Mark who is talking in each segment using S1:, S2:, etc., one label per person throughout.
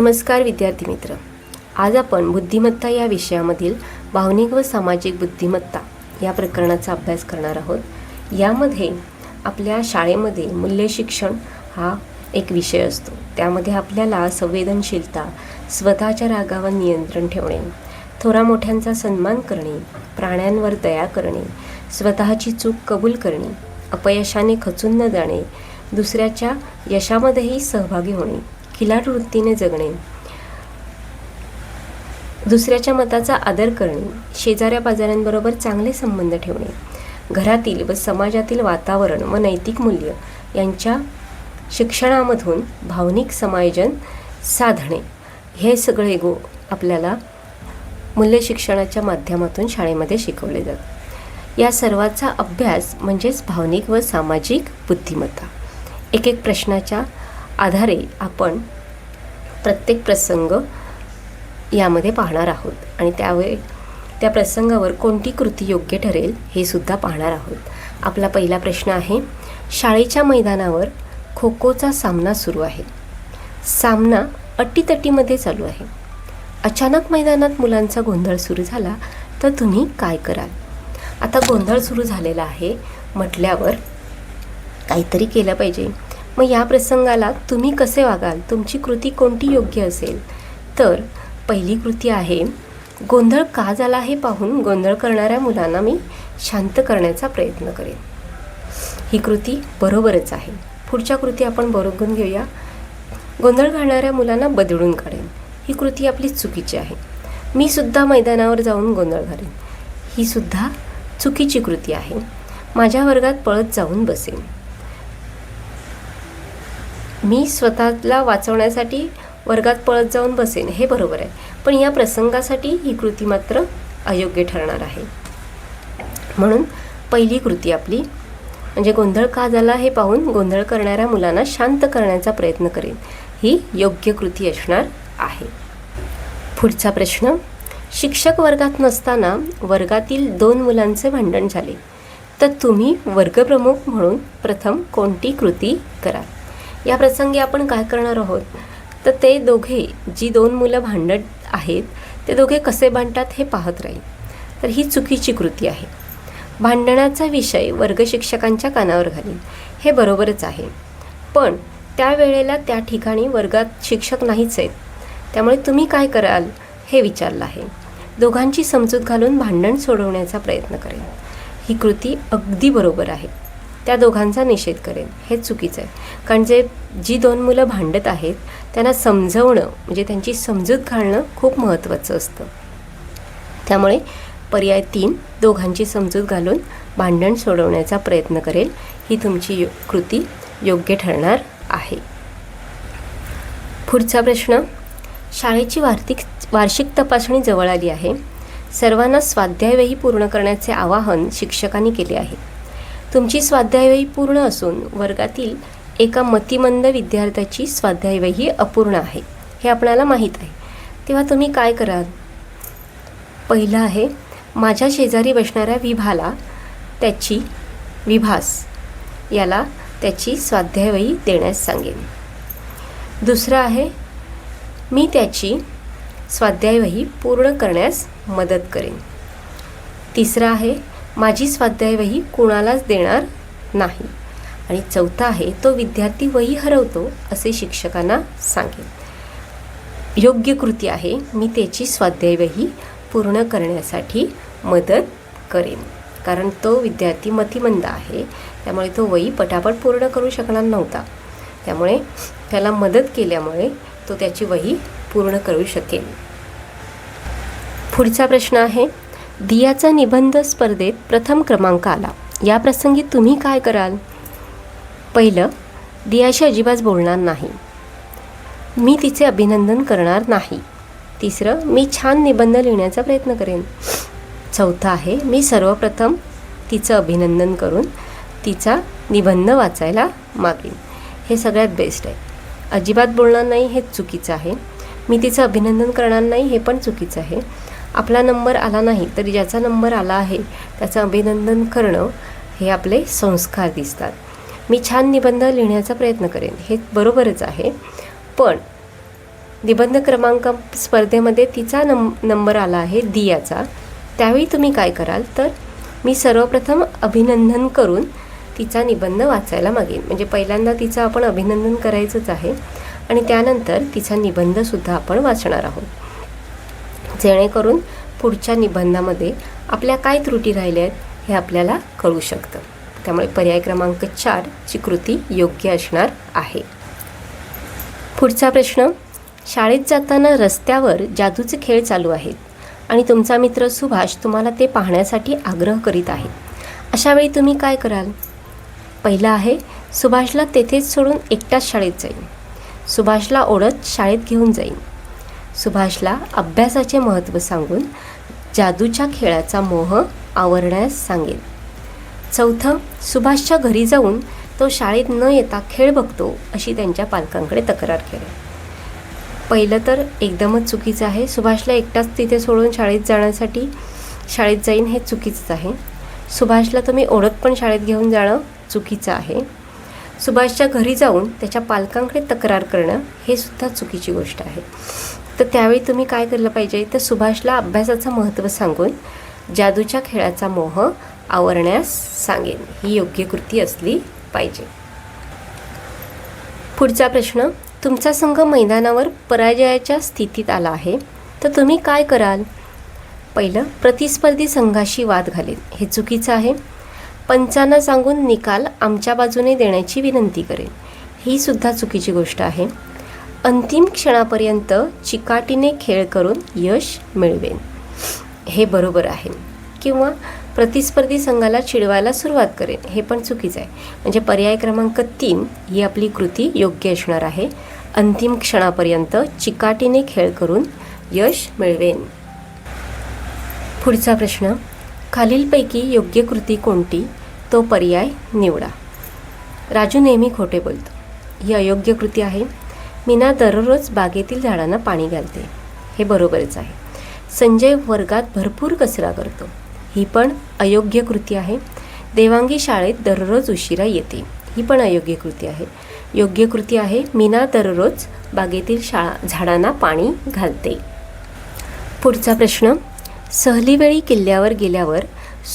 S1: नमस्कार विद्यार्थी मित्र. आज आपण बुद्धिमत्ता या विषयामधील भावनिक व सामाजिक बुद्धिमत्ता या प्रकरणाचा अभ्यास करणार आहोत. यामध्ये आपल्या शाळेमध्ये मूल्य शिक्षण हा एक विषय असतो. त्यामध्ये आपल्याला संवेदनशीलता स्वतःच्या रागावर नियंत्रण ठेवणे थोरा मोठ्यांचा सन्मान करणे प्राण्यांवर दया करणे स्वतःची चूक कबूल करणे अपयशाने खचून न जाणे दुसऱ्याच्या यशामध्येही सहभागी होणे खिलाट वृत्तीने जगणे. दुसऱ्याच्या मताचा आदर करणे. शेजाऱ्या पाजाऱ्यांबरोबर चांगले संबंध ठेवणे. घरातील व समाजातील वातावरण व नैतिक मूल्य यांच्या शिक्षणामधून भावनिक समायोजन साधणे. हे सगळे गो आपल्याला मूल्य शिक्षणाच्या माध्यमातून शाळेमध्ये शिकवले जातात या सर्वाचा अभ्यास म्हणजेच भावनिक व सामाजिक बुद्धिमत्ता. एक एक प्रश्नाच्या आधारे आपण प्रत्येक प्रसंग यामध्ये पाहणार आहोत. आणि त्यावेळी त्या प्रसंगावर कोणती कृती योग्य ठरेल हे सुद्धा पाहणार आहोत. आपला पहिला प्रश्न आहे शाळेच्या मैदानावर खो खोचा सामना सुरू आहे. सामना अटीतटीमध्ये चालू आहे. अचानक मैदानात मुलांचा गोंधळ सुरू झाला तर तुम्ही काय कराल? आता गोंधळ सुरू झालेला आहे म्हटल्यावर काहीतरी केलं पाहिजे. मग या प्रसंगाला तुम्ही कसे वागाल? तुमची कृती कोणती योग्य असेल? तर पहिली कृती आहे गोंधळ का झाला हे पाहून गोंधळ करणाऱ्या मुलांना मी शांत करण्याचा प्रयत्न करेन. ही कृती बरोबरच आहे. पुढच्या कृती आपण बरोबर घेऊया. गोंधळ घालणाऱ्या मुलांना बदलून काढेन. ही कृती आपली चुकीची आहे. मी सुद्धा मैदानावर जाऊन गोंधळ घालेन. ही सुद्धा चुकीची कृती आहे. माझ्या वर्गात पळत जाऊन बसेन. मी स्वतःला वाचवण्यासाठी वर्गात पळत जाऊन बसेन हे बरोबर आहे. पण या प्रसंगासाठी ही कृती मात्र अयोग्य ठरणार आहे. म्हणून पहिली कृती आपली म्हणजे गोंधळ का झाला हे पाहून गोंधळ करणाऱ्या मुलांना शांत करण्याचा प्रयत्न करेन. ही योग्य कृती असणार आहे. पुढचा प्रश्न. शिक्षक वर्गात नसताना वर्गातील दोन मुलांचे भांडण झाले. तर तुम्ही वर्गप्रमुख म्हणून प्रथम कोणती कृती कराल? या प्रसंगी आपण काय करणार आहोत? तर ते दोघे जी दोन मुलं भांडत आहेत ते दोघे कसे भांडतात हे पाहत राहील. तर ही चुकीची कृती आहे. भांडणाचा विषय वर्गशिक्षकांच्या कानावर घालील हे बरोबरच आहे. पण त्यावेळेला त्या ठिकाणी वर्गात शिक्षक नाहीच आहेत. त्यामुळे तुम्ही काय कराल हे विचारलं आहे. दोघांची समजूत घालून भांडण सोडवण्याचा प्रयत्न करेल ही कृती अगदी बरोबर आहे. त्या दोघांचा निषेध करेन. हे चुकीचं आहे. कारण जे जी दोन मुलं भांडत आहेत त्यांना समजवणं म्हणजे त्यांची समजूत घालणं खूप महत्त्वाचं असतं. त्यामुळे पर्याय तीन दोघांची समजूत घालून भांडण सोडवण्याचा प्रयत्न करेल. ही तुमची यो कृती योग्य ठरणार आहे. पुढचा प्रश्न. शाळेची वार्तिक वार्षिक तपासणी जवळ आली आहे. सर्वांना स्वाध्यायही पूर्ण करण्याचे आवाहन शिक्षकांनी केले आहे. तुमची स्वाध्यायवही पूर्ण असून वर्गातील एका मतिमंद विद्यार्थ्याची स्वाध्यायवही अपूर्ण आहे. हे आपणाला माहीत आहे. तेव्हा तुम्ही काय कराल? पहिलं आहे माझ्या शेजारी बसणाऱ्या विभाला त्याची विभास याला त्याची स्वाध्यायवही देण्यास सांगेन. दुसरं आहे मी त्याची स्वाध्यायवही पूर्ण करण्यास मदत करेन. तिसरं आहे माझी स्वाध्याय वही कुणालाच देणार नाही. आणि चौथा आहे तो विद्यार्थी वही हरवतो असे शिक्षकांना सांगेन. योग्य कृती आहे मी त्याची स्वाध्यायवही पूर्ण करण्यासाठी मदत करेन. कारण तो विद्यार्थी मतिमंद आहे त्यामुळे तो वही पटापट पूर्ण करू शकणार नव्हता. त्यामुळे त्याला मदत केल्यामुळे तो त्याची वही पूर्ण करू शकेल पुढचा प्रश्न आहे दियाचा निबंध स्पर्धेत प्रथम क्रमांक आला. या प्रसंगी तुम्ही काय कराल? पहिलं दियाशी अजिबात बोलणार नाही. मी तिचे अभिनंदन करणार नाही. तिसरं मी छान निबंध लिहिण्याचा प्रयत्न करेन. चौथं आहे मी सर्वप्रथम तिचं अभिनंदन करून तिचा निबंध वाचायला मागेन. हे सगळ्यात बेस्ट आहे. अजिबात बोलणार नाही हे चुकीचं आहे. मी तिचं अभिनंदन करणार नाही हे पण चुकीचं आहे. आपला नंबर आला नाही तरी ज्याचा नंबर आला आहे त्याचं अभिनंदन करणं हे आपले संस्कार दिसतात. मी छान निबंध लिहिण्याचा प्रयत्न करेन हे बरोबरच आहे. पण निबंध क्रमांक स्पर्धेमध्ये तिचा नम नंबर आला आहे दियाचा. त्यावेळी तुम्ही काय कराल? तर मी सर्वप्रथम अभिनंदन करून तिचा निबंध वाचायला मागेन. म्हणजे पहिल्यांदा तिचं आपण अभिनंदन करायचंच आहे आणि त्यानंतर तिचा निबंधसुद्धा आपण वाचणार आहोत. जेणेकरून पुढच्या निबंधामध्ये आपल्या काय त्रुटी राहिल्या आहेत हे आपल्याला कळू शकतं. त्यामुळे पर्याय क्रमांक चारची कृती योग्य असणार आहे. पुढचा प्रश्न शाळेत जाताना रस्त्यावर जादूचे खेळ चालू आहेत आणि तुमचा मित्र सुभाष तुम्हाला ते पाहण्यासाठी आग्रह करीत आहे. अशावेळी तुम्ही काय कराल? पहिलं आहे सुभाषला तेथेच सोडून एकटाच शाळेत जाईन. सुभाषला ओढत शाळेत घेऊन जाईन. सुभाषला अभ्यासाचे महत्त्व सांगून जादूच्या खेळाचा मोह आवरण्यास सांगेल चौथं सुभाषच्या घरी जाऊन तो शाळेत न येता खेळ बघतो अशी त्यांच्या पालकांकडे तक्रार केली. पहिलं तर एकदमच चुकीचं आहे. सुभाषला एकटाच तिथे सोडून शाळेत जाण्यासाठी शाळेत जाईन हे चुकीचंच आहे. सुभाषला तुम्ही ओढत पण शाळेत घेऊन जाणं चुकीचं आहे. सुभाषच्या घरी जाऊन त्याच्या पालकांकडे तक्रार करणं हे सुद्धा चुकीची गोष्ट आहे. तर त्यावेळी तुम्ही काय केलं पाहिजे? तर सुभाषला अभ्यासाचं महत्त्व सांगून जादूच्या खेळाचा मोह आवरण्यास सांगेन. ही योग्य कृती असली पाहिजे. पुढचा प्रश्न तुमचा संघ मैदानावर पराजयाच्या स्थितीत आला आहे तर तुम्ही काय कराल? पहिलं प्रतिस्पर्धी संघाशी वाद घालेल हे चुकीचं आहे. पंचांना सांगून निकाल आमच्या बाजूने देण्याची विनंती करेल ही सुद्धा चुकीची गोष्ट आहे. अंतिम क्षणापर्यंत चिकाटीने खेळ करून यश मिळवेन. हे बरोबर आहे. किंवा प्रतिस्पर्धी संघाला चिडवायला सुरुवात करेन. हे पण चुकीचं आहे. म्हणजे पर्याय क्रमांक तीन ही आपली कृती योग्य असणार आहे. अंतिम क्षणापर्यंत चिकाटीने खेळ करून यश मिळवेन. पुढचा प्रश्न. खालीलपैकी योग्य कृती कोणती? तो पर्याय निवडा. राजू नेहमी खोटे बोलतो. ही अयोग्य कृती आहे. मीना दररोज बागेतील झाडांना पाणी घालते. हे बरोबरच आहे. संजय वर्गात भरपूर कचरा करतो. ही पण अयोग्य कृती आहे. देवांगी शाळेत दररोज उशिरा येते. ही पण अयोग्य कृती आहे. योग्य कृती आहे मीना दररोज बागेतील शाळा झाडांना पाणी घालते. पुढचा प्रश्न. सहलीवेळी किल्ल्यावर गेल्यावर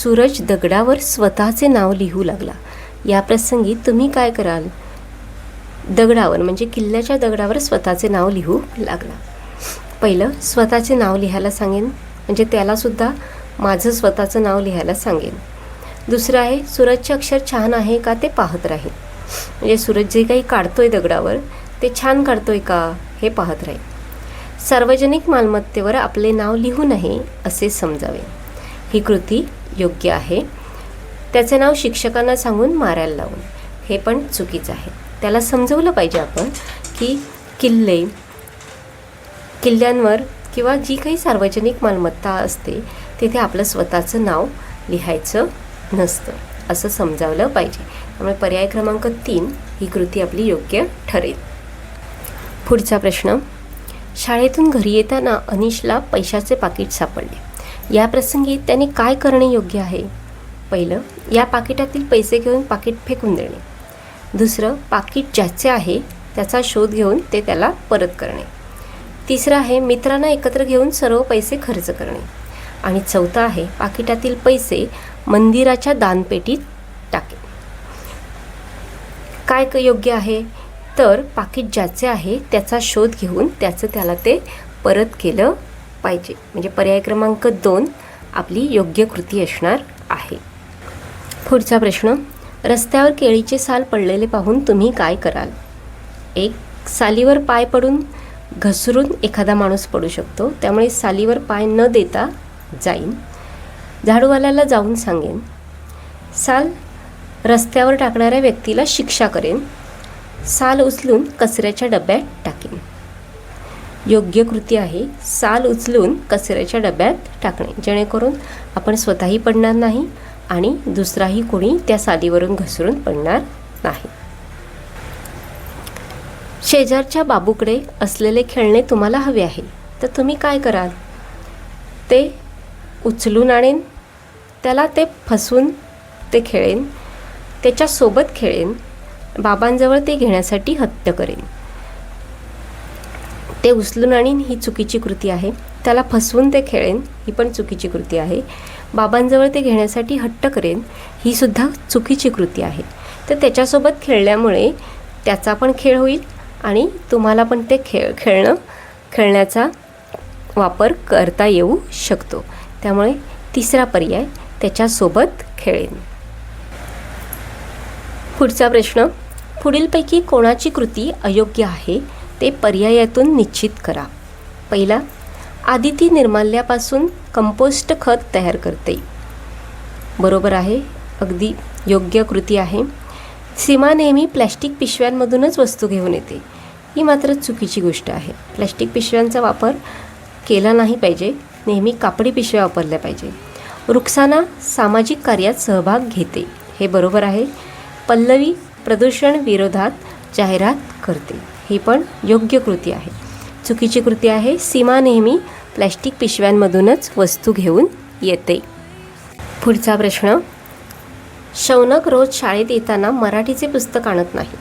S1: सूरज दगडावर स्वतःचे नाव लिहू लागला. या प्रसंगी तुम्ही काय कराल? दगडावर म्हणजे किल्ल्याच्या दगडावर स्वतःचे नाव लिहू लागला. पहिलं स्वतःचे नाव लिहायला सांगेन म्हणजे त्यालासुद्धा माझं स्वतःचं नाव लिहायला सांगेन. दुसरं आहे सूरजचे अक्षर छान आहे का ते पाहत राहील म्हणजे सूरज जे काही काढतोय दगडावर ते छान काढतोय का हे पाहत राहील सार्वजनिक मालमत्तेवर आपले नाव लिहू नये असे समजावे. ही कृती योग्य आहे. त्याचे नाव शिक्षकांना सांगून मारायला लावून. हे पण चुकीचं आहे. त्याला समजवलं पाहिजे आपण की किल्ले किल्ल्यांवर किंवा जी काही सार्वजनिक मालमत्ता असते तिथे आपलं स्वतःचं नाव लिहायचं नसतं. असं समजावलं पाहिजे. त्यामुळे पर्याय क्रमांक तीन ही कृती आपली योग्य ठरेल. पुढचा प्रश्न. शाळेतून घरी येताना अनिशला पैशाचे पाकिट सापडले. या प्रसंगी त्याने काय करणे योग्य आहे? पहिलं या पाकिटातील पैसे घेऊन पाकिट फेकून देणे. दुसरं पाकिट ज्याचे आहे त्याचा शोध घेऊन ते त्याला परत करणे. तिसरं आहे मित्रांना एकत्र घेऊन सर्व पैसे खर्च करणे. आणि चौथं आहे पाकिटातील पैसे मंदिराच्या दानपेटीत टाके. काय क- योग्य आहे? तर पाकिट ज्याचे आहे त्याचा शोध घेऊन त्याचं त्याला ते परत केलं पाहिजे. म्हणजे पर्याय क्रमांक दोन आपली योग्य कृती असणार आहे. पुढचा प्रश्न. रस्त्यावर केळीचे साल पडलेले पाहून तुम्ही काय कराल? एक सालीवर पाय पडून घसरून एखादा माणूस पडू शकतो. त्यामुळे सालीवर पाय न देता जाईन. झाडूवाल्याला जाऊन सांगेन साल रस्त्यावर टाकणाऱ्या व्यक्तीला शिक्षा करेन. साल उचलून कचऱ्याच्या डब्यात टाकेन. योग्य कृती आहे. साल उचलून कचऱ्याच्या डब्यात टाकणे. जेणेकरून आपण स्वतःही पडणार नाही आणि दुसराही कोणी त्या सालीवरून घसरून पडणार नाही. शेजारच्या बाबूकडे असलेले खेळणे तुम्हाला हवे आहे तर तुम्ही काय कराल? ते उचलून आणेन त्याला ते फसवून ते खेळेन त्याच्यासोबत खेळेन बाबांजवळ ते घेण्यासाठी हत्य करेन. ते उचलून आणीन ही चुकीची कृती आहे त्याला फसवून ते खेळेन ही पण चुकीची कृती आहे. बाबांजवळ ते घेण्यासाठी हट्ट करेन ही सुद्धा चुकीची कृती आहे. तर त्याच्यासोबत खेळल्यामुळे त्याचा पण खेळ होईल आणि तुम्हाला पण ते खेळ खेळणं खेळण्याचा वापर करता येऊ शकतो. त्यामुळे तिसरा पर्याय त्याच्यासोबत खेळेन. पुढचा प्रश्न पुढीलपैकी कोणाची कृती अयोग्य आहे ते पर्यायातून निश्चित करा. पहिला आदिती निर्माल्यापासून कंपोस्ट खत तयार करते. बरोबर आहे अगदी योग्य कृती आहे. सीमा नेहमी प्लॅस्टिक पिशव्यांमधूनच वस्तू घेऊन येते. ही मात्र चुकीची गोष्ट आहे. प्लॅस्टिक पिशव्यांचा वापर केला नाही पाहिजे नेहमी कापडी पिशव्या वापरल्या पाहिजे. रुक्साना सामाजिक कार्यात सहभाग घेते. हे बरोबर आहे. पल्लवी प्रदूषण विरोधात जाहिरात करते. ही पण योग्य कृती आहे. चुकीची कृती आहे. सीमा नेहमी प्लॅस्टिक पिशव्यांमधूनच वस्तू घेऊन येते. पुढचा प्रश्न. शौनक रोज शाळेत येताना मराठीचे पुस्तक आणत नाही.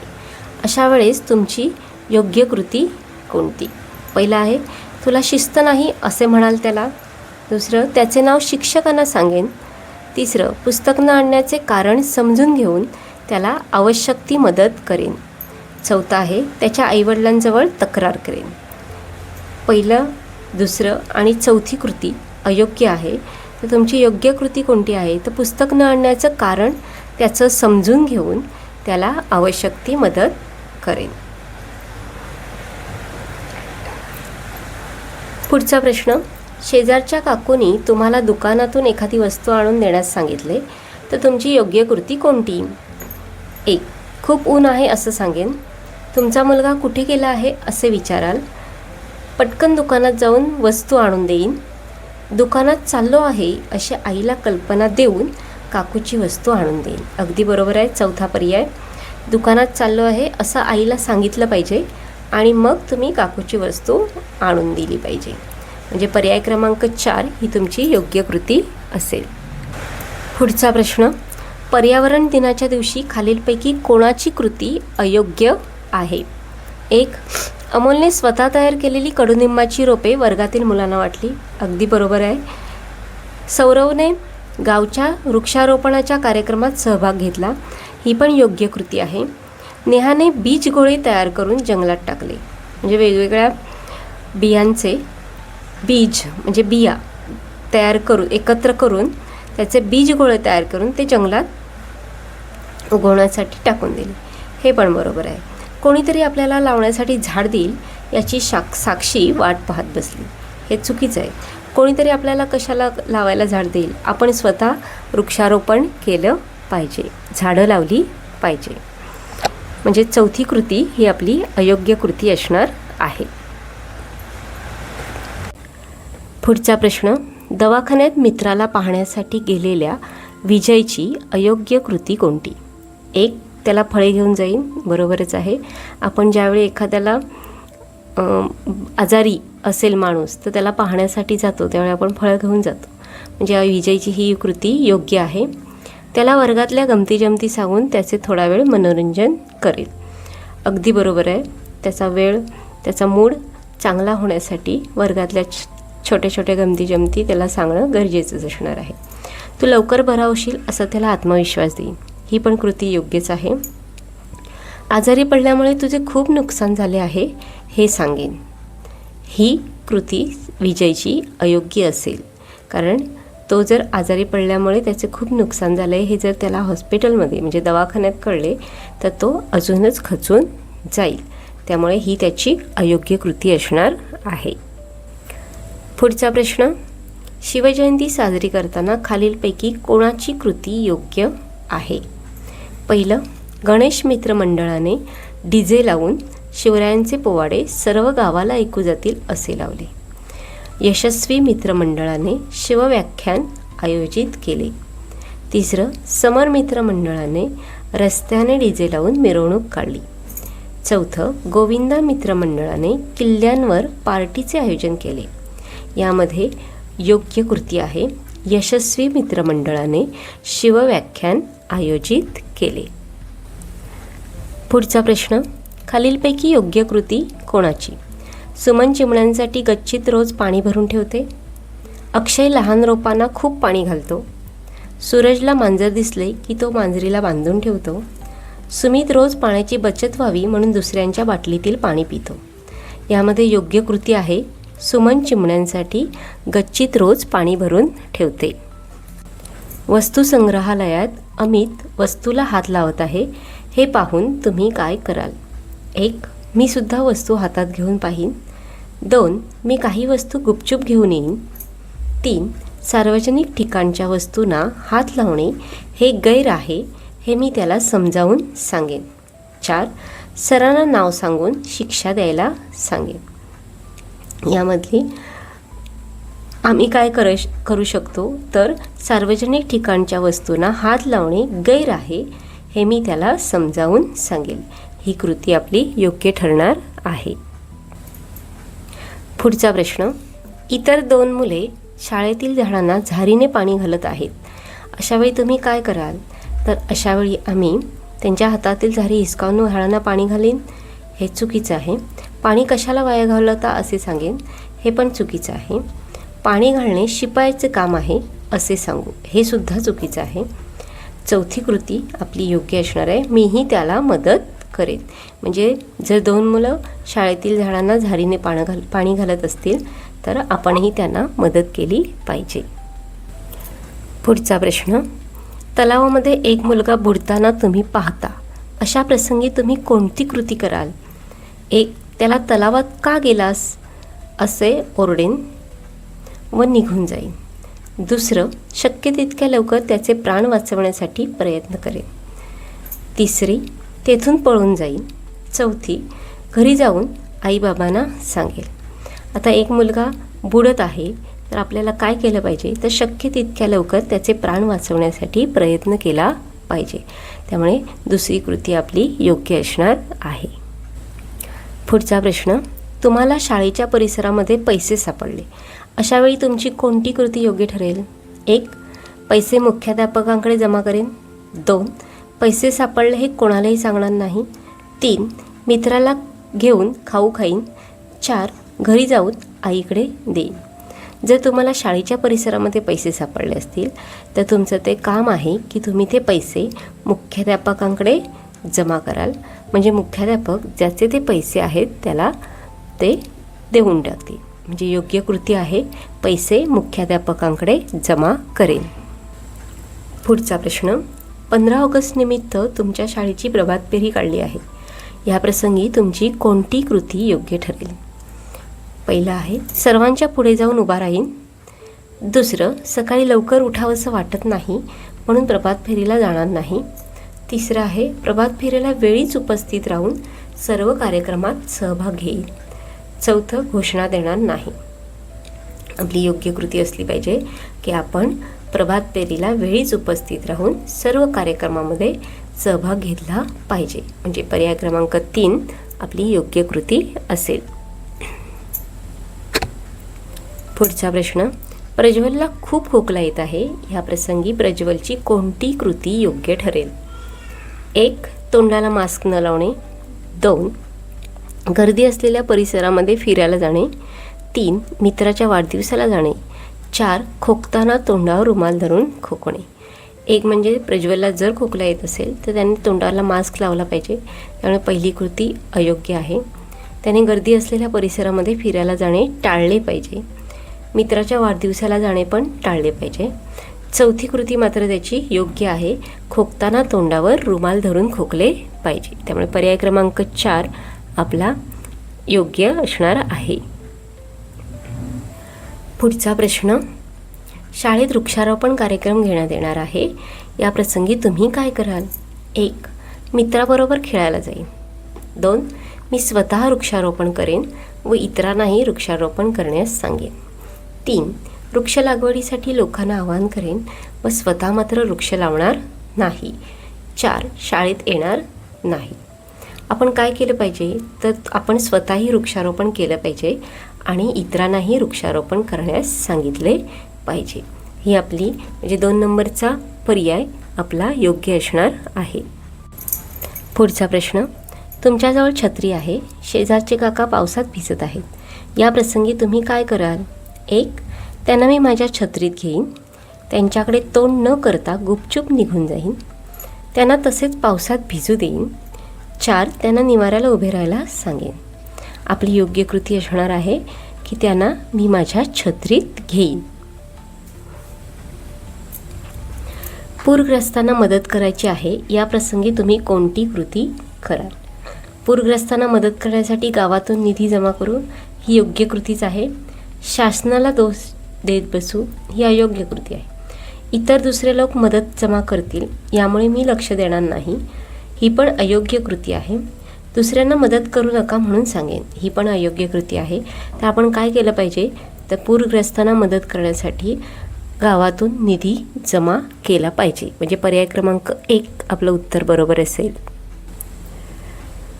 S1: अशा वेळेस तुमची योग्य कृती कोणती? पहिलं आहे तुला शिस्त नाही असे म्हणाल त्याला. दुसरं त्याचे नाव शिक्षकांना सांगेन. तिसरं पुस्तक न आणण्याचे कारण समजून घेऊन त्याला आवश्यक ती मदत करेन. चौथं आहे त्याच्या आईवडिलांजवळ तक्रार करेन. पहिलं दुसरं आणि चौथी कृती अयोग्य आहे तर तुमची योग्य कृती कोणती आहे? तर पुस्तक न आणण्याचं कारण त्याचं समजून घेऊन त्याला आवश्यक ती मदत करेन. पुढचा प्रश्न शेजारच्या काकूनी तुम्हाला दुकानातून एखादी वस्तू आणून देण्यास सांगितले तर तुमची योग्य कृती कोणती? एक खूप ऊन आहे असं सांगेन. तुमचा मुलगा कुठे गेला आहे असे विचाराल? पटकन दुकानात जाऊन वस्तू आणून देईन. दुकानात चाललो आहे अशी आईला कल्पना देऊन काकूची वस्तू आणून देईन. अगदी बरोबर आहे चौथा पर्याय. दुकानात चाललो आहे असं आईला सांगितलं पाहिजे आणि मग तुम्ही काकूची वस्तू आणून दिली पाहिजे. म्हणजे पर्याय क्रमांक चार ही तुमची योग्य कृती असेल. पुढचा प्रश्न. पर्यावरण दिनाच्या दिवशी खालीलपैकी कोणाची कृती अयोग्य आहे? एक अमोलने स्वतः तयार केलेली कडुनिंबाची रोपे वर्गातील मुलांना वाटली. अगदी बरोबर आहे. सौरवने गावच्या वृक्षारोपणाच्या कार्यक्रमात सहभाग घेतला. ही पण योग्य कृती आहे. नेहाने बीज गोळे तयार करून जंगलात टाकले. म्हणजे वेगवेगळ्या बियांचे बीज म्हणजे बिया तयार करून एकत्र करून त्याचे बीज गोळे तयार करून ते जंगलात उगवण्यासाठी टाकून दिले. हे पण बरोबर आहे. कोणीतरी आपल्याला लावण्यासाठी झाड देईल याची शाक साक्षी वाट पाहत बसली. हे चुकीचं आहे. कोणीतरी आपल्याला कशाला लावायला झाड देईल? आपण स्वतः वृक्षारोपण केलं पाहिजे. झाडं लावली पाहिजे. म्हणजे चौथी कृती ही आपली अयोग्य कृती असणार आहे. पुढचा प्रश्न. दवाखान्यात मित्राला पाहण्यासाठी गेलेल्या विजयची अयोग्य कृती कोणती? एक त्याला फळे घेऊन जाईन. बरोबरच आहे. आपण ज्यावेळी एखाद्याला आजारी असेल माणूस तर त्याला पाहण्यासाठी जातो. त्यावेळी आपण फळं घेऊन जातो. म्हणजे विजयची ही कृती योग्य आहे. त्याला वर्गातल्या गमती जमती सांगून त्याचे थोडा वेळ मनोरंजन करेल. अगदी बरोबर आहे. त्याचा वेळ त्याचा मूड चांगला होण्यासाठी वर्गातल्या छ- छोट्या छोट्या गमती जमती त्याला सांगणं गरजेचंच असणार आहे. तू लवकर बरा होशील असा त्याला आत्मविश्वास देईन. ही पण कृती योग्यच आहे. आजारी पडल्यामुळे तुझे खूप नुकसान झाले आहे हे सांगेन. ही कृती विजयची अयोग्य असेल. कारण तो जर आजारी पडल्यामुळे त्याचे खूप नुकसान झालं आहे हे जर त्याला हॉस्पिटलमध्ये म्हणजे दवाखान्यात कळले तर तो अजूनच खचून जाईल. त्यामुळे ही त्याची अयोग्य कृती असणार आहे. पुढचा प्रश्न. शिवजयंती साजरी करताना खालीलपैकी कोणाची कृती योग्य आहे? पहिलं गणेश मित्र मंडळाने डीजे लावून शिवरायांचे पोवाडे सर्व गावाला ऐकू जातील असे लावले. यशस्वी मित्रमंडळाने शिवव्याख्यान आयोजित केले. तिसरं समर मित्रमंडळाने रस्त्याने डीजे लावून मिरवणूक काढली. चौथं गोविंदा मित्रमंडळाने किल्ल्यांवर पार्टीचे आयोजन केले. यामध्ये योग्य कृती आहे. यशस्वी मित्रमंडळाने शिवव्याख्यान आयोजित केले. पुढचा प्रश्न खालीलपैकी योग्य कृती कोणाची? सुमन चिमण्यांसाठी गच्चीत रोज पाणी भरून ठेवते. अक्षय लहान रोपांना खूप पाणी घालतो. सूरजला मांजर दिसले की तो मांजरीला बांधून ठेवतो. सुमित रोज पाण्याची बचत व्हावी म्हणून दुसऱ्यांच्या बाटलीतील पाणी पितो. यामध्ये योग्य कृती आहे. सुमन चिमण्यांसाठी गच्चीत रोज पाणी भरून ठेवते. वस्तू संग्रहालयात अमित वस्तूला हात लावत आहे. हे पाहून तुम्ही काय कराल? एक मी सुद्धा वस्तू हातात घेऊन पाहीन. दोन मी काही वस्तू गुपचूप घेऊन येईन. तीन सार्वजनिक ठिकाणच्या वस्तूंना हात लावणे हे गैर आहे हे मी त्याला समजावून सांगेन. चार सरांना नाव सांगून शिक्षा द्यायला सांगेन. यामधली आम्ही काय कर करू शकतो? तर सार्वजनिक ठिकाणच्या वस्तूंना हात लावणे गैर आहे हे मी त्याला समजावून सांगेल. ही कृती आपली योग्य ठरणार आहे. पुढचा प्रश्न. इतर दोन मुले शाळेतील झाडांना झारीने पाणी घालत आहेत. अशावेळी तुम्ही काय कराल? तर अशावेळी आम्ही त्यांच्या हातातील झारी हिसकावून झाडांना पाणी घालीन. हे चुकीचं आहे. पाणी कशाला वाया घालवता असे सांगेन. हे पण चुकीचं आहे. पाणी घालणे शिपायाचे काम आहे असे सांगू. हे सुद्धा चुकीचं आहे. चौथी कृती आपली योग्य असणार आहे. मीही त्याला मदत करेन. म्हणजे जर दोन मुलं शाळेतील झाडांना झाडीने पाणी घाल पाणी घालत असतील तर आपणही त्यांना मदत केली पाहिजे. पुढचा प्रश्न. तलावामध्ये एक मुलगा बुडताना तुम्ही पाहता. अशा प्रसंगी तुम्ही कोणती कृती कराल? एक त्याला तलावात का गेलास? असे ओरडेन व निघून जाईन. दुसरं शक्य तितक्या लवकर त्याचे प्राण वाचवण्यासाठी प्रयत्न करेन. तिसरी तेथून पळून जाईन. चौथी घरी जाऊन आईबाबांना सांगेल. आता एक मुलगा बुडत आहे तर आपल्याला काय केलं पाहिजे? तर शक्य तितक्या लवकर त्याचे प्राण वाचवण्यासाठी प्रयत्न केला पाहिजे. त्यामुळे दुसरी कृती आपली योग्य असणार आहे. पुढचा प्रश्न तुम्हाला शाळेच्या परिसरामध्ये पैसे सापडले. अशावेळी तुमची कोणती कृती योग्य ठरेल? एक पैसे मुख्याध्यापकांकडे जमा करेन. दोन पैसे सापडले हे कोणालाही सांगणार नाही. तीन मित्राला घेऊन खाऊ खाईन. चार घरी जाऊन आईकडे देईन. जर तुम्हाला शाळेच्या परिसरामध्ये पैसे सापडले असतील तर तुमचं ते काम आहे की तुम्ही ते पैसे मुख्याध्यापकांकडे जमा कराल. म्हणजे मुख्याध्यापक ज्याचे ते पैसे आहेत त्याला ते देऊन टाकतील. म्हणजे योग्य कृती आहे पैसे मुख्याध्यापकांकडे जमा करेन. पुढचा प्रश्न पंधरा ऑगस्ट निमित्त तुमच्या शाळेची प्रभात फेरी काढली आहे. या प्रसंगी तुमची कोणती कृती योग्य ठरेल? पहिलं आहे सर्वांच्या पुढे जाऊन उभा राहीन. दुसरं सकाळी लवकर उठावंसं वाटत नाही म्हणून प्रभात फेरीला जाणार नाही. तिसरं आहे प्रभात फेरीला वेळीच उपस्थित राहून सर्व कार्यक्रमात सहभाग घेईल. चौथं घोषणा देणार नाही. आपली योग्य कृती असली पाहिजे की आपण प्रभात फेरीला वेळीच उपस्थित राहून सर्व कार्यक्रमामध्ये सहभाग घेतला पाहिजे. म्हणजे पर्याय क्रमांक तीन आपली योग्य कृती असेल. पुढचा प्रश्न प्रज्वलला खूप खोकला येत आहे. ह्या प्रसंगी प्रज्वलची कोणती कृती योग्य ठरेल? एक तोंडाला मास्क न लावणे. दोन गर्दी असलेल्या परिसरामध्ये फिरायला जाणे. तीन मित्राच्या वाढदिवसाला जाणे. चार खोकताना तोंडावर रुमाल धरून खोकणे. एक म्हणजे प्रज्वलला जर खोकला येत असेल तर त्याने तोंडाला मास्क लावला पाहिजे. त्यामुळे पहिली कृती अयोग्य आहे. त्याने गर्दी असलेल्या परिसरामध्ये फिरायला जाणे टाळले पाहिजे. मित्राच्या वाढदिवसाला जाणे पण टाळले पाहिजे. चौथी कृती मात्र त्याची योग्य आहे. खोकताना तोंडावर रुमाल धरून खोकले पाहिजे. त्यामुळे पर्याय क्रमांक चार आपला योग्य असणार आहे. पुढचा प्रश्न. शाळेत वृक्षारोपण कार्यक्रम घेण्यात येणार आहे. या प्रसंगी तुम्ही काय कराल? एक मित्राबरोबर खेळायला जाईन. दोन मी स्वतः वृक्षारोपण करेन व इतरांनाही वृक्षारोपण करण्यास सांगेन. तीन वृक्ष लागवडीसाठी लोकांना आवाहन करेन व स्वतः मात्र वृक्ष लावणार नाही. चार शाळेत येणार नाही. आपण काय केलं पाहिजे? तर आपण स्वतःही वृक्षारोपण केलं पाहिजे आणि इतरांनाही वृक्षारोपण करण्यास सांगितले पाहिजे. ही आपली म्हणजे दोन नंबरचा पर्याय आपला योग्य असणार आहे. पुढचा प्रश्न तुमच्याजवळ छत्री आहे शेजारचे काका पावसात भिजत आहेत. या प्रसंगी तुम्ही काय कराल? एक त्यांना मी माझ्या छत्रीत घेईन. त्यांच्याकडे तोंड न करता गुपचूप निघून जाईन. त्यांना तसेच पावसात भिजू देईन. चार त्यांना निवाऱ्याला उभे राहायला सांगेन. आपली योग्य कृती असणार आहे की त्यांना मी माझ्या छत्रीत घेईन. पूरग्रस्तांना मदत करायची आहे या प्रसंगी तुम्ही कोणती कृती कराल? पूरग्रस्तांना मदत करण्यासाठी गावातून निधी जमा करून ही योग्य कृतीच आहे. शासनाला दोष देत बसू ही अयोग्य कृती आहे. इतर दुसरे लोक मदत जमा करतील यामुळे मी लक्ष देणार नाही. ही पण अयोग्य कृती आहे. दुसऱ्यांना मदत करू नका म्हणून सांगेन. ही पण अयोग्य कृती आहे. तर आपण काय केलं पाहिजे? तर पूरग्रस्तांना मदत करण्यासाठी गावातून निधी जमा केला पाहिजे. म्हणजे पर्याय क्रमांक एक आपलं उत्तर बरोबर असेल.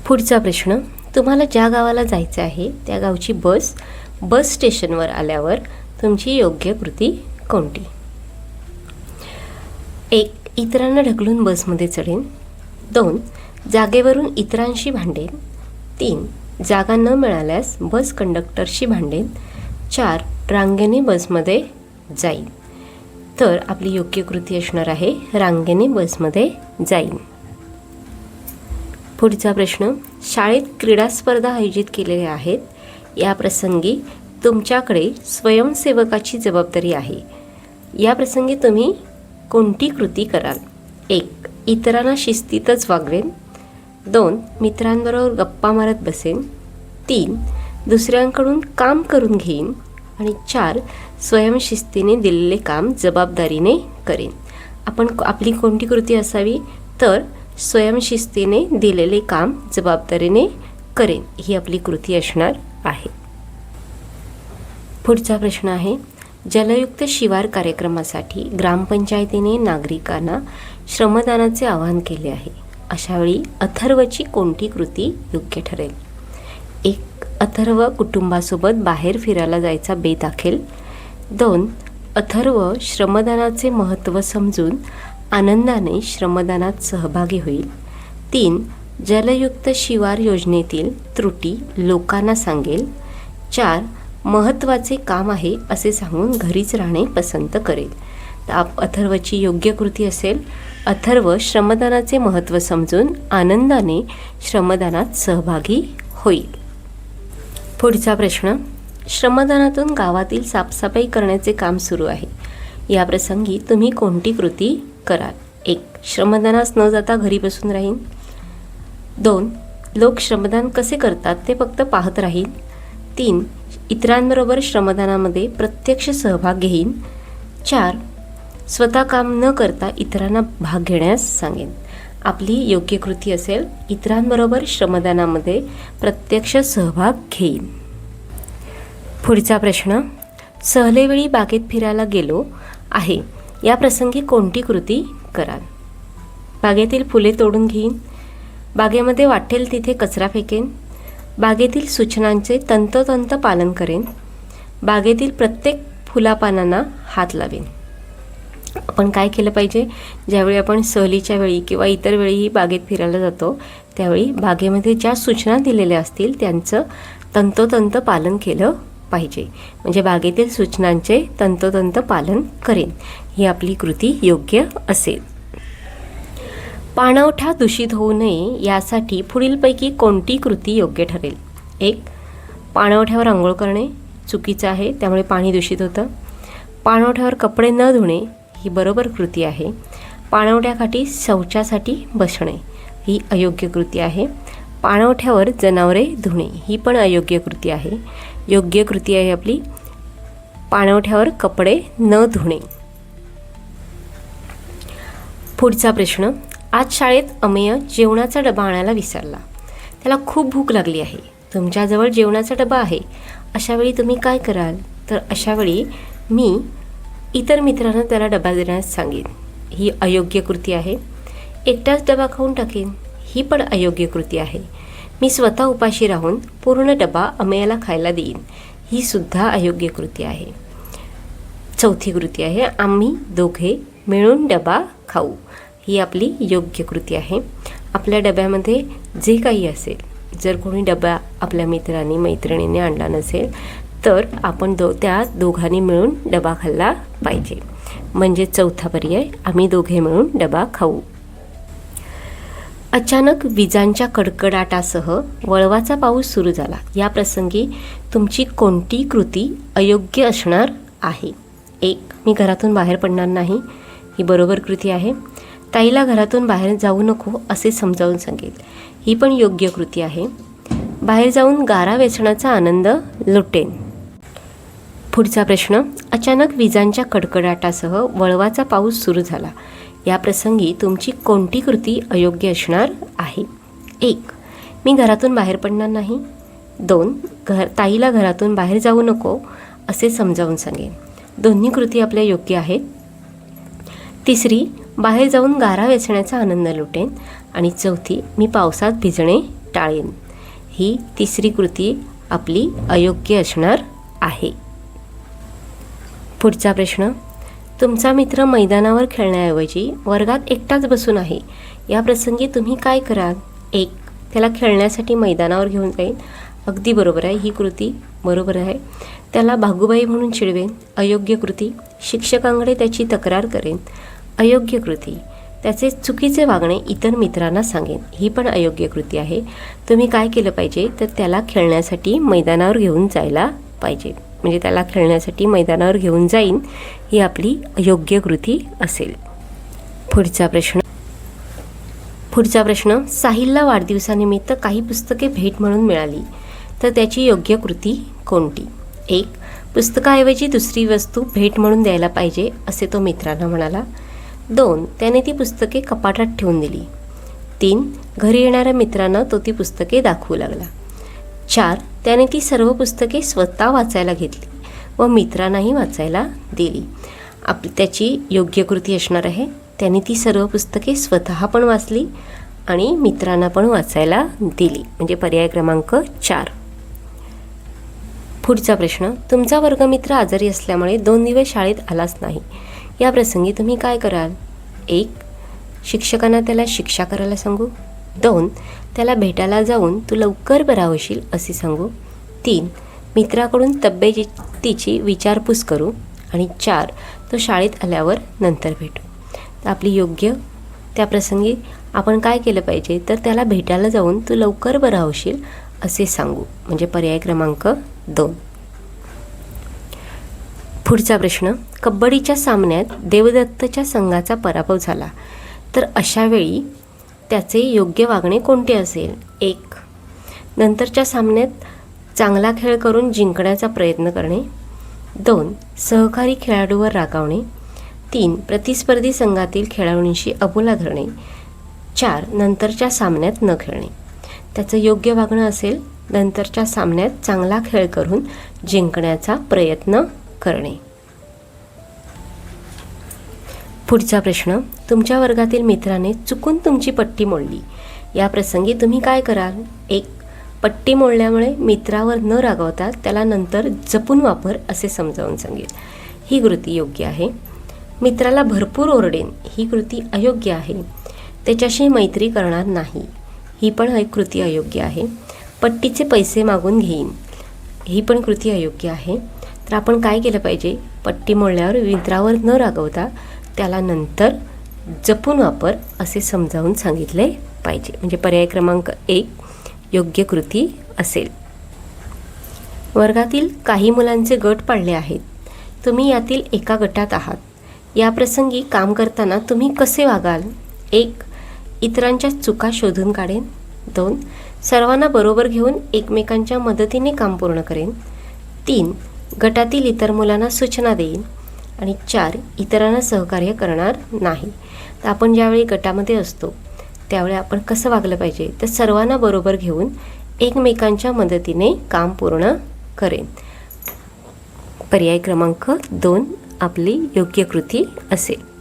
S1: पुढचा प्रश्न तुम्हाला ज्या गावाला जायचं आहे त्या गावची बस बस स्टेशनवर आल्यावर तुमची योग्य कृती कोणती? एक इतरांना ढकलून बसमध्ये चढेन. दोन जागेवरून इतरांशी भांडेन तीन जागा न मिळाल्यास बस कंडक्टरशी भांडेन चार रांगेने बसमध्ये जाईन तर आपली योग्य कृती असणार आहे रांगेने बसमध्ये जाईन पुढचा प्रश्न शाळेत क्रीडा स्पर्धा आयोजित केलेल्या आहेत. या प्रसंगी तुमच्याकडे स्वयंसेवकाची जबाबदारी आहे. या प्रसंगी तुम्ही कोणती कृती कराल? एक इतरांना शिस्तीतच वागवेन. दोन मित्रांबरोबर गप्पा मारत बसेन. तीन दुसऱ्यांकडून काम करून घेईन. आणि चार स्वयंशिस्तीने दिलेले काम जबाबदारीने करेन. आपण आपली कोणती कृती असावी? तर स्वयंशिस्तीने दिलेले काम जबाबदारीने करेन. ही आपली कृती असणार आहे. पुढचा प्रश्न आहे. जलयुक्त शिवार कार्यक्रमासाठी ग्रामपंचायतीने नागरिकांना श्रमदानाचे आवाहन केले आहे. अशावेळी अथर्वची कोणती कृती योग्य ठरेल? एक अथर्व कुटुंबासोबत बाहेर फिरायला जायचा बेत दोन अथर्व श्रमदानाचे महत्त्व समजून आनंदाने श्रमदानात सहभागी होईल. तीन जलयुक्त शिवार योजनेतील त्रुटी लोकांना सांगेल. चार महत्त्वाचे काम आहे असे सांगून घरीच राहणे पसंत करेल. तर आप अथर्वची योग्य कृती असेल अथर्व श्रमदानाचे महत्त्व समजून आनंदाने श्रमदानात सहभागी होईल. पुढचा प्रश्न श्रमदानातून गावातील साफसफाई करण्याचे काम सुरू आहे. या प्रसंगी तुम्ही कोणती कृती कराल? एक श्रमदानास न जाता घरी बसून राहीन. दोन लोक श्रमदान कसे करतात ते फक्त पाहत राहीन तीन इतरांबरोबर श्रमदानामध्ये प्रत्यक्ष सहभाग घेईन. चार स्वतः काम न करता इतरांना भाग घेण्यास सांगेन. आपली योग्य कृती असेल इतरांबरोबर श्रमदानामध्ये प्रत्यक्ष सहभाग घेईन. पुढचा प्रश्न सहलेवेळी बागेत फिरायला गेलो आहे. या प्रसंगी कोणती कृती कराल? बागेतील फुले तोडून घेईन. बागेमध्ये वाटेल तिथे कचरा फेकेन. बागेतील सूचनांचे तंतोतंत पालन करेन. बागेतील प्रत्येक फुलापानांना हात लावेन. आपण काय केलं पाहिजे? ज्यावेळी आपण सहलीच्या वेळी किंवा इतर वेळीही बागेत फिरायला जातो त्यावेळी बागेमध्ये ज्या सूचना दिलेल्या असतील त्यांचं तंतोतंत पालन केलं पाहिजे. म्हणजे बागेतील सूचनांचे तंतोतंत पालन करेन. ही आपली कृती योग्य असेल. पाणवठा दूषित होऊ नये यासाठी पुढीलपैकी कोणती कृती योग्य ठरेल? एक पाणवठ्यावर आंघोळ करणे चुकीचं आहे त्यामुळे पाणी दूषित होतं. पाणवठ्यावर कपडे न धुणे ही बरोबर कृती आहे. पाणवठ्याकाठी शौचासाठी बसणे ही अयोग्य कृती आहे. पाणवठ्यावर जनावरे धुणे ही पण अयोग्य कृती आहे. योग्य कृती आहे आपली पाणवठ्यावर कपडे न धुणे. पुढचा प्रश्न आज शाळेत अमेय जेवणाचा डबा आणायला विसरला. त्याला खूप भूक लागली आहे. तुमच्याजवळ जेवणाचा डबा आहे. अशावेळी तुम्ही काय कराल? तर अशावेळी मी इतर मित्रांना त्याला डबा देण्यास सांगेन. ही अयोग्य कृती आहे. एकटाच डबा खाऊन टाकेन ही पण अयोग्य कृती आहे. मी स्वतः उपाशी राहून पूर्ण डबा अमेयाला खायला देईन ही सुद्धा अयोग्य कृती आहे. चौथी कृती आहे आम्ही दोघे मिळून डबा खाऊ. ही आपली योग्य कृती आहे. आपल्या डब्यामध्ये जे काही असेल जर कोणी डबा आपल्या मित्राने मैत्रिणीने आणला नसेल तर आपण दो त्या दोघांनी मिळून डबा खाल्ला पाहिजे. म्हणजे चौथा पर्याय आम्ही दोघे मिळून डबा खाऊ. अचानक विजांच्या कडकडाटासह वळवाचा पाऊस सुरू झाला. या प्रसंगी तुमची कोणती कृती अयोग्य असणार आहे? एक मी घरातून बाहेर पडणार नाही. ही बरोबर कृती आहे. ताईला घरातून बाहेर जाऊ नको असे समजावून सांगेल. ही पण योग्य कृती आहे. बाहेर जाऊन गारा वेचण्याचा आनंद लुटेन. पुढचा प्रश्न. अचानक विजांच्या कडकडाटासह वळवाचा पाऊस सुरू झाला. या प्रसंगी तुमची कोणती कृती अयोग्य असणार आहे? एक मी घरातून बाहेर पडणार नाही. दोन घर ताईला घरातून बाहेर जाऊ नको असे समजावून सांगेन. दोन्ही कृती आपल्या योग्य आहेत. तिसरी बाहेर जाऊन गारा वेचण्याचा आनंद लुटेन. आणि चौथी मी पावसात भिजणे टाळेन. ही तिसरी कृती आपली अयोग्य असणार आहे. पुढचा प्रश्न. तुमचा मित्र मैदानावर खेळण्याऐवजी वर्गात एकटाच बसून आहे. या प्रसंगी तुम्ही काय कराल? एक त्याला खेळण्यासाठी मैदानावर घेऊन जाईन अगदी बरोबर आहे. ही कृती बरोबर आहे. त्याला भागूबाई म्हणून चिडवेन. अयोग्य कृती. शिक्षकांकडे त्याची तक्रार करेन. अयोग्य कृती. त्याचे चुकीचे वागणे इतर मित्रांना सांगेन. ही पण अयोग्य कृती आहे. तुम्ही काय केलं पाहिजे? तर त्याला खेळण्यासाठी मैदानावर घेऊन जायला पाहिजे. म्हणजे त्याला खेळण्यासाठी मैदानावर घेऊन जाईन ही आपली योग्य कृती असेल. पुढचा प्रश्न. पुढचा प्रश्न साहिलला वाढदिवसानिमित्त काही पुस्तके भेट म्हणून मिळाली. तर त्याची योग्य कृती कोणती? एक पुस्तकाऐवजी दुसरी वस्तू भेट म्हणून द्यायला पाहिजे असे तो मित्रांना म्हणाला. दोन त्याने ती पुस्तके कपाटात ठेवून दिली. तीन घरी येणाऱ्या मित्रांना तो ती पुस्तके दाखवू लागला. चार त्याने ती सर्व पुस्तके स्वतः वाचायला घेतली व मित्रांनाही वाचायला दिली. आप त्याची योग्य कृती असणार आहे. त्याने ती सर्व पुस्तके स्वतः पण वाचली आणि मित्रांना पण वाचायला दिली. म्हणजे पर्याय क्रमांक चार. पुढचा प्रश्न. तुमचा वर्गमित्र आजारी असल्यामुळे दोन दिवस शाळेत आलाच नाही. या प्रसंगी तुम्ही काय कराल? एक शिक्षकांना त्याला शिक्षा करायला सांगू? दोन त्याला भेटायला जाऊन तू लवकर बरा होशील असे सांगू. तीन मित्राकडून तब्येतीची विचारपूस करू. आणि चार तो शाळेत आल्यावर नंतर भेटू. आपली योग्य त्या प्रसंगी आपण काय केलं पाहिजे तर त्याला भेटायला जाऊन तू लवकर बरा होशील असे सांगू. म्हणजे पर्याय क्रमांक दोन. पुढचा प्रश्न कबड्डीच्या सामन्यात देवदत्तच्या संघाचा पराभव झाला. तर अशावेळी त्याचे योग्य वागणे कोणते असेल? एक. नंतरच्या सामन्यात चांगला खेळ करून जिंकण्याचा प्रयत्न करणे. दोन. सहकारी खेळाडूवर रागावणे. तीन. प्रतिस्पर्धी संघातील खेळाडूंशी अबोला धरणे. चार. नंतरच्या सामन्यात न खेळणे. त्याचं योग्य वागणं असेल नंतरच्या सामन्यात चांगला खेळ करून जिंकण्याचा प्रयत्न करणे. पुढचा प्रश्न. तुमच्या वर्गातील मित्राने चुकून तुमची पट्टी मोडली. या प्रसंगी तुम्ही काय कराल? एक पट्टी मोडल्यामुळे मित्रावर न रागवता त्याला नंतर जपून वापर असे समजावून सांगेल. ही कृती योग्य आहे. मित्राला भरपूर ओरडेन. ही कृती अयोग्य आहे. त्याच्याशी मैत्री करणार नाही. ही पण एक कृती अयोग्य आहे. पट्टीचे पैसे मागून घेईन. ही पण कृती अयोग्य आहे. तर आपण काय केलं पाहिजे? पट्टी मोडल्यावर मित्रावर न रागवता त्याला नंतर जपून वापर असे समजावून सांगितले पाहिजे. म्हणजे पर्याय क्रमांक एक योग्य कृती असेल. वर्गातील काही मुलांचे गट पाडले आहेत. तुम्ही यातील एका गटात आहात. या प्रसंगी काम करताना तुम्ही कसे वागाल? एक इतरांच्या चुका शोधून काढेन. दोन सर्वांना बरोबर घेऊन एकमेकांच्या मदतीने काम पूर्ण करेन. तीन गटातील इतर मुलांना सूचना देईन. आणि चार इतरांना सहकार्य करणार नाही. तर आपण ज्यावेळी गटामध्ये असतो त्यावेळी आपण कसं वागलं पाहिजे? तर सर्वांना बरोबर घेऊन एकमेकांच्या मदतीने काम पूर्ण करेन. पर्याय क्रमांक दोन आपली योग्य कृती असेल.